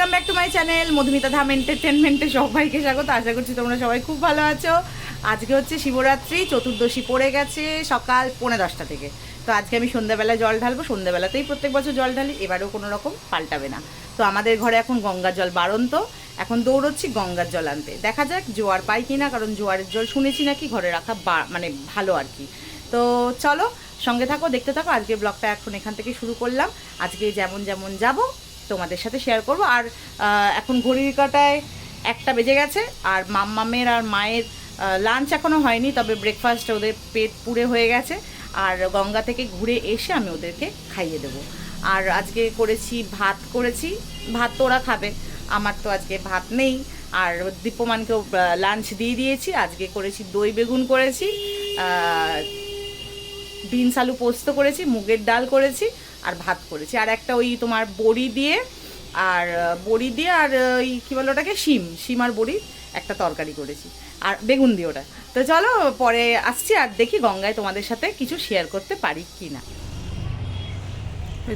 Welcome back to my channel Madhumita Dham এন্টারটেনমেন্টে সবাইকে স্বাগত। আশা করছি তোমরা সবাই খুব ভালো আছো। আজকে হচ্ছে শিবরাত্রি, চতুর্দশী পড়ে গেছে সকাল পৌনে দশটা থেকে। তো আজকে আমি সন্ধ্যাবেলায় জল ঢালবো, সন্ধ্যাবেলাতেই প্রত্যেক বছর জল ঢালি, এবারেও কোনো রকম পাল্টাবে না। তো আমাদের ঘরে এখন গঙ্গার জল বাড়ন্ত, এখন দৌড়চ্ছি গঙ্গার জল আনতে। দেখা যাক জোয়ার পাই কিনা, কারণ জোয়ারের জল শুনেছি নাকি ঘরে রাখা মানে ভালো আর কি। তো চলো, সঙ্গে থাকো, দেখতে থাকো আজকে ব্লগটা এখন এখান থেকে শুরু করলাম। আজকে যেমন যেমন যাব তোমাদের সাথে শেয়ার করব। আর এখন ঘড়ির কাটায় একটা বেজে গেছে, আর মাম্মামের আর মায়ের লাঞ্চ এখনও হয়নি, তবে ব্রেকফাস্ট ওদের পেট পুড়ে হয়ে গেছে। আর গঙ্গা থেকে ঘুরে এসে আমি ওদেরকে খাইয়ে দেবো। আর আজকে করেছি ভাত করেছি ভাত তো ওরা খাবে, আমার তো আজকে ভাত নেই। আর দীপমানকেও লাঞ্চ দিয়ে দিয়েছি, আজকে করেছি দই বেগুন করেছি বিনস আলু পোস্ত করেছি, মুগের ডাল করেছি আর ভাত করেছি। আর একটা ওই তোমার বড়ি দিয়ে, আর বড়ি দিয়ে আর ওই কী বলো ওটাকে? শিম শিম আর বড়ি একটা তরকারি করেছি। আর বেগুন দিয়ে ওটা। তো চলো, পরে আসছি আর দেখি গঙ্গায় তোমাদের সাথে কিছু শেয়ার করতে পারি কি না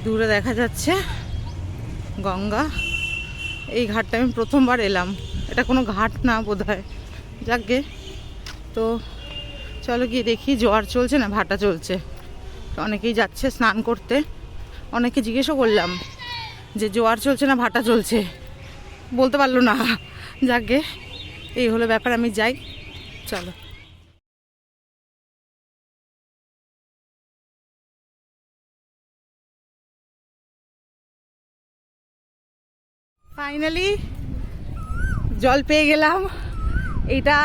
দূরে দেখা যাচ্ছে গঙ্গা। এই ঘাটটা আমি প্রথমবার এলাম। এটা কোনো ঘাট না বোধ হয় যাকগে। তো চলো গিয়ে দেখি জোয়ার চলছে না? ভাটা চলছে। অনেকেই যাচ্ছে স্নান করতে। অনেকে জিজ্ঞেসও করলাম যে জোয়ার চলছে না ভাটা চলছে। বলতে পারল না। যাকে, এই হলো ব্যাপার, আমি যাই। চলো। ফাইনালি জল পেয়ে গেলাম। এটা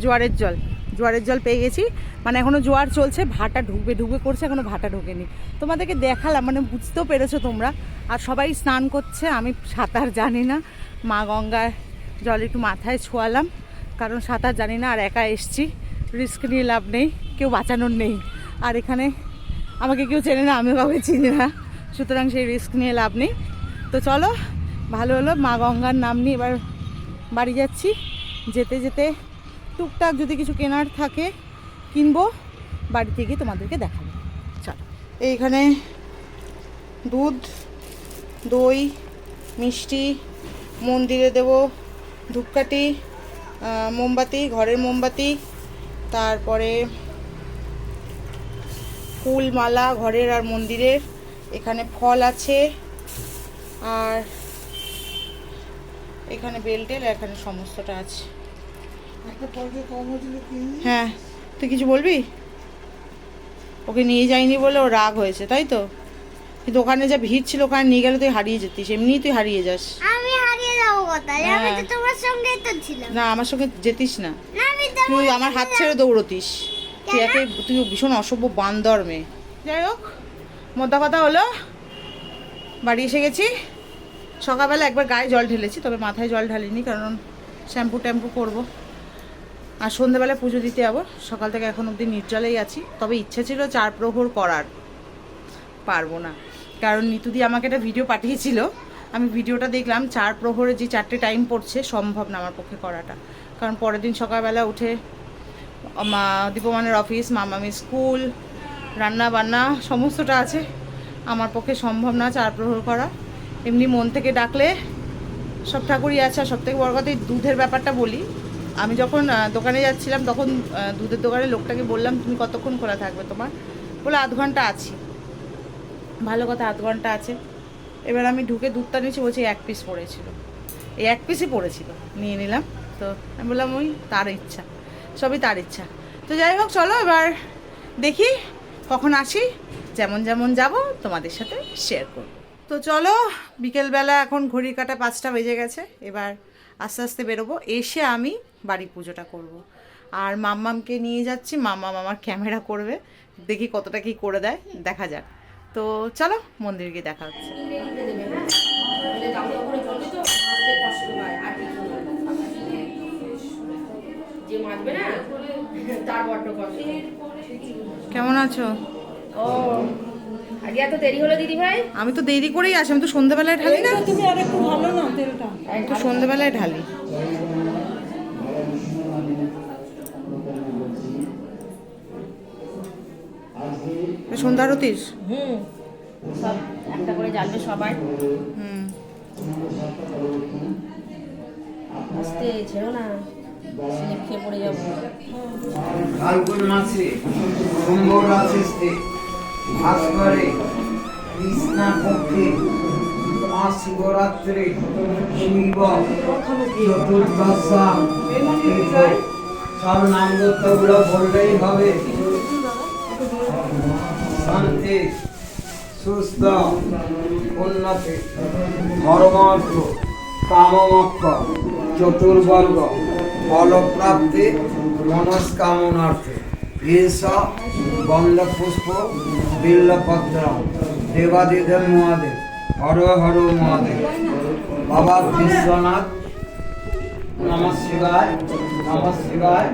জোয়ারের জল। জোয়ারের জল পেয়ে গেছি। মানে এখনও জোয়ার চলছে, ভাটা ঢুকবে ঢুকবে করছে, এখনও ভাটা ঢোকেনি। তোমাদেরকে দেখালাম মানে বুঝতেও পেরেছ তোমরা। আর সবাই স্নান করছে, আমি সাঁতার জানি না। মা গঙ্গার জল একটু মাথায় ছোয়ালাম, কারণ সাঁতার জানি না, আর একা এসছি। রিস্ক নিয়ে লাভ নেই, কেউ বাঁচানোর নেই। আর এখানে আমাকে কেউ চেনে না, আমিও কাউকে চিনি না। সুতরাং সেই রিস্ক নিয়ে লাভ নেই। তো চলো, ভালো হলো, মা গঙ্গার নাম নিয়ে এবার বাড়ি যাচ্ছি। যেতে যেতে টুকটাক যদি কিছু কেনার থাকে, কিনবো বাড়িতে গিয়ে তোমাদেরকে দেখাবো। চলো, এইখানে দুধ, দই, মিষ্টি, মন্দিরে দেব, ধূপকাঠি মোমবাতি, ঘরের মোমবাতি, তারপরে ফুল মালা ঘরের আর মন্দিরের, এখানে ফল আছে, আর এখানে বেলটেল এখানে সমস্তটা আছে। হ্যাঁ তুই কিছু বলবি? ওকে নিয়ে যাইনি বলে ও রাগ হয়েছে তাই তো? কিন্তু ওখানে যা ভিড় ছিল ওখানে নিয়ে গেলে তুই হারিয়ে যেতিস এমনিই তুই হারিয়ে যাস। আমি হারিয়ে যাব কোথায়? আমি তো হ্যাঁ। তোমার সঙ্গেই তো ছিলাম। না আমার সঙ্গে যেতিস না। তো তুই আমার হাত ছেড়ে দৌড়তিস। তুই একে তুই ভীষণ অসভ্য বান্দর মেয়ে। যাই হোক মোদ্দা কথা হলো। বাড়ি এসে গেছি। সকালবেলা একবার গায়ে জল ঢেলেছি তবে মাথায় জল ঢালিনি কারণ শ্যাম্পু ট্যাম্পু করব। আর সন্ধেবেলা পুজো দিতে যাব। সকাল থেকে এখন অবধি নির্জলেই আছি। তবে ইচ্ছা ছিল চার প্রহর করার। পারব না। কারণ নিতুদি আমাকে একটা ভিডিও পাঠিয়েছিল। আমি ভিডিওটা দেখলাম চার প্রহরে যে চারটে টাইম পড়ছে, সম্ভব না আমার পক্ষে করাটা। কারণ পরের দিন সকালবেলা উঠে মা দীপমানের অফিস মামামি স্কুল রান্না বান্না সমস্তটা আছে। আমার পক্ষে সম্ভব না চার প্রহর করা। এমনি মন থেকে ডাকলে সব ঠাকুরই আছে। আর সব থেকে বড় কথা দুধের ব্যাপারটা বলি। আমি যখন দোকানে যাচ্ছিলাম, তখন দুধের দোকানে লোকটাকে বললাম, তুমি কতক্ষণ খোলা থাকবে তোমার? বলে, আধ ঘণ্টা আছি। ভালো কথা, আধ ঘণ্টা আছে। এবার আমি ঢুকে দুধটা নিয়েছি, বলছি, এক পিস পড়েছিল। এই এক পিসই পড়েছিল, নিয়ে নিলাম। তো আমি বললাম, ওই তার ইচ্ছা, সবই তার ইচ্ছা। তো যাই হোক, চলো এবার দেখি, কখন আসি, যেমন যেমন যাব, তোমাদের সাথে শেয়ার করব। তো চলো, বিকেলবেলা এখন ঘড়ির কাটা পাঁচটা বেজে গেছে, এবার আস্তে আস্তে বেরোবো। এসে আমি বাড়ি পুজোটা করব। আর মাম্মামকে নিয়ে যাচ্ছি মাম্মাম আমার ক্যামেরা করবে দেখি কতটা কি করে দেয় দেখা যাক। তো চলো মন্দির গিয়ে দেখা হচ্ছে। কেমন আছো? ও আগে এত দেরি হলো দিদি ভাই? আমি তো দেরি করেই আসি আমি তো সন্ধ্যেবেলায় ঢালি না। তুমি আর একটু ভালো না তেলটা। তো সন্ধ্যেবেলায় ঢালি। সন্ধ্যা আরতির? হুম সব একটা করে জ্বালবে সবাই। হুম। ছেড়ো না স্লিপ খেয়ে পড়ে যাব। ফাল্গুন মাসে কুম্ভ রাশিতে ভাস্করে কৃষ্ণা পক্ষে মহাশিবরাত্রে শিব চতুর্দশা। সব নামগত্বগুলো বললেই হবে। শান্তি, সুস্থ, উন্নতি, ধর্মার্থ কামমক্ষ চতুর্বর্গ ফলপ্রাপ্তি মনস্কামনার্থে। এস গন্ধপুষ্প বিল্লপত্র দেবাদিদেব মহাদেব, হর হর মহাদেব। বাবা বিশ্বনাথ, নম শিবায় নম শিবায়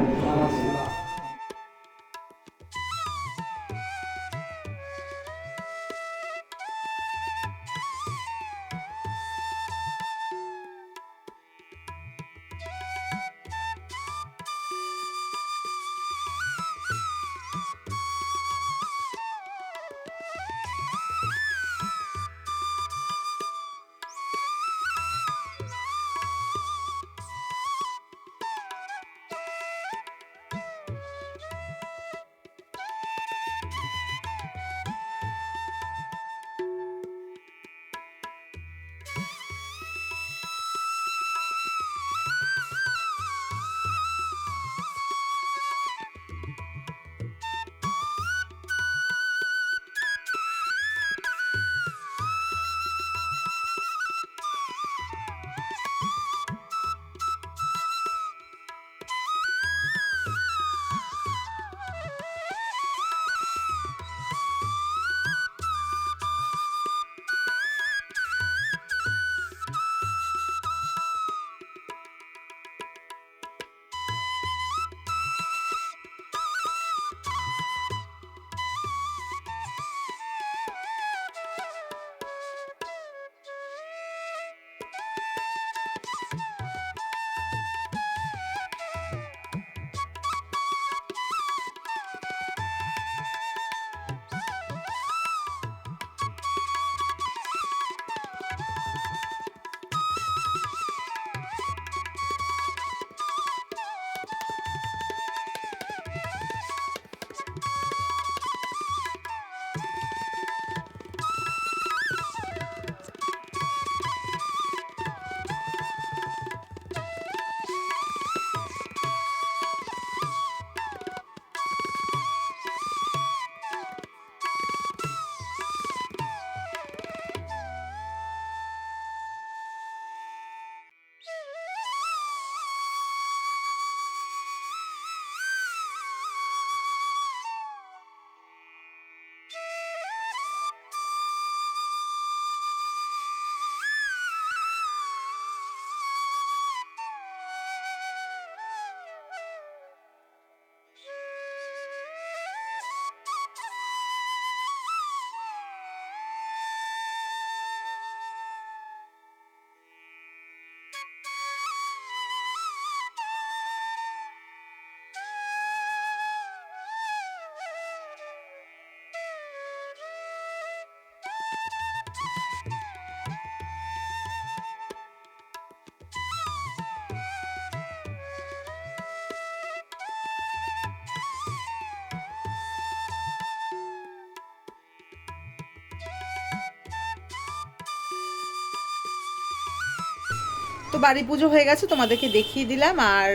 তো বাড়ি পুজো হয়ে গেছে তোমাদেরকে দেখিয়ে দিলাম। আর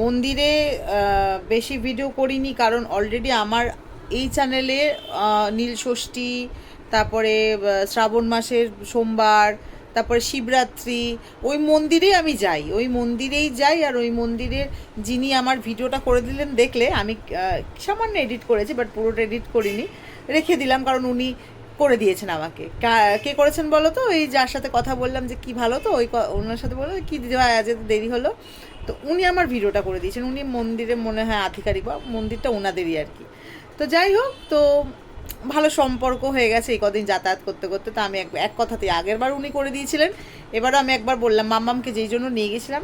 মন্দিরে বেশি ভিডিও করিনি কারণ অলরেডি আমার এই চ্যানেলে আহ, নীল ষষ্ঠী তারপরে শ্রাবণ মাসের সোমবার তারপরে শিবরাত্রি ওই মন্দিরেই আমি যাই। ওই মন্দিরেই যাই আর ওই মন্দিরের যিনি আমার ভিডিওটা করে দিলেন দেখলে আমি সামান্য এডিট করেছি বাট পুরোটা এডিট করিনি। রেখে দিলাম কারণ উনি করে দিয়েছেন আমাকে। কে করেছেন বলো তো? ওই যার সাথে কথা বললাম যে কি ভালো তো, ওই ওনার সাথে বলল কি দিদি ভাই, আজ দেরি হলো। তো উনি আমার ভিডিওটা করে দিয়েছেন। উনি মন্দিরে মনে হয় আধিকারিক বা মন্দিরটা ওনাদেরই আর কি। তো যাই হোক, তো ভালো সম্পর্ক হয়ে গেছে এই কদিন যাতায়াত করতে করতে। তো আমি এক কথাতেই আগের বার উনি করে দিয়েছিলেন। এবারও আমি একবার বললাম, মাম্মামকে যেই জন্য নিয়ে গেছিলাম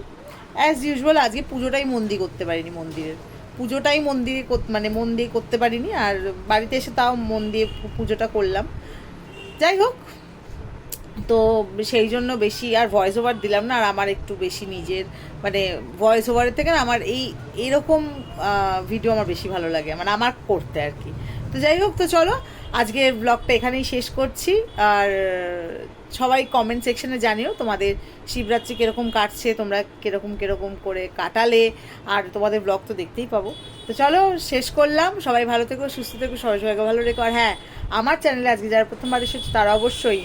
অ্যাজ ইউজুয়াল আজকে পুজোটাই মন্দির করতে পারিনি মন্দিরের। পুজোটাই মন দিয়ে মানে মন দিয়ে করতে পারিনি, আর বাড়িতে এসে তাও মন দিয়ে পুজোটা করলাম। যাই হোক, তো সেই জন্য বেশি আর ভয়েস ওভার দিলাম না, আর আমার একটু বেশি নিজের মানে ভয়েস ওভারের থেকে না আমার এই, এরকম ভিডিও আমার বেশি ভালো লাগে মানে আমার করতে আর কি। তো যাই হোক, তো চলো, আজকে ব্লগটা এখানেই শেষ করছি। আর সবাই কমেন্ট সেকশনে জানিও তোমাদের শিবরাত্রি কীরকম কাটছে, তোমরা কীরকম কীরকম করে কাটালে, আর তোমাদের ব্লগ তো দেখতেই পাবো। তো চলো, শেষ করলাম। সবাই ভালো থেকো, সুস্থ থেকো, সবাই সবাইকে ভালো রেখো। আর হ্যাঁ আমার চ্যানেলে আজকে যারা প্রথমবার এসেছে, তারা অবশ্যই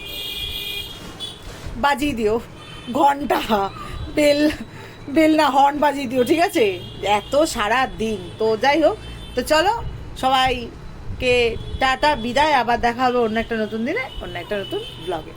বাজিয়ে দিও। ঘণ্টা, বেল বেল না হর্ন বাজিয়ে দিও, ঠিক আছে? এত সারা দিন তো যাই হোক, তো চলো সবাইকে টাটা বিদায় আবার দেখা হবে অন্য একটা নতুন দিনে অন্য একটা নতুন ব্লগে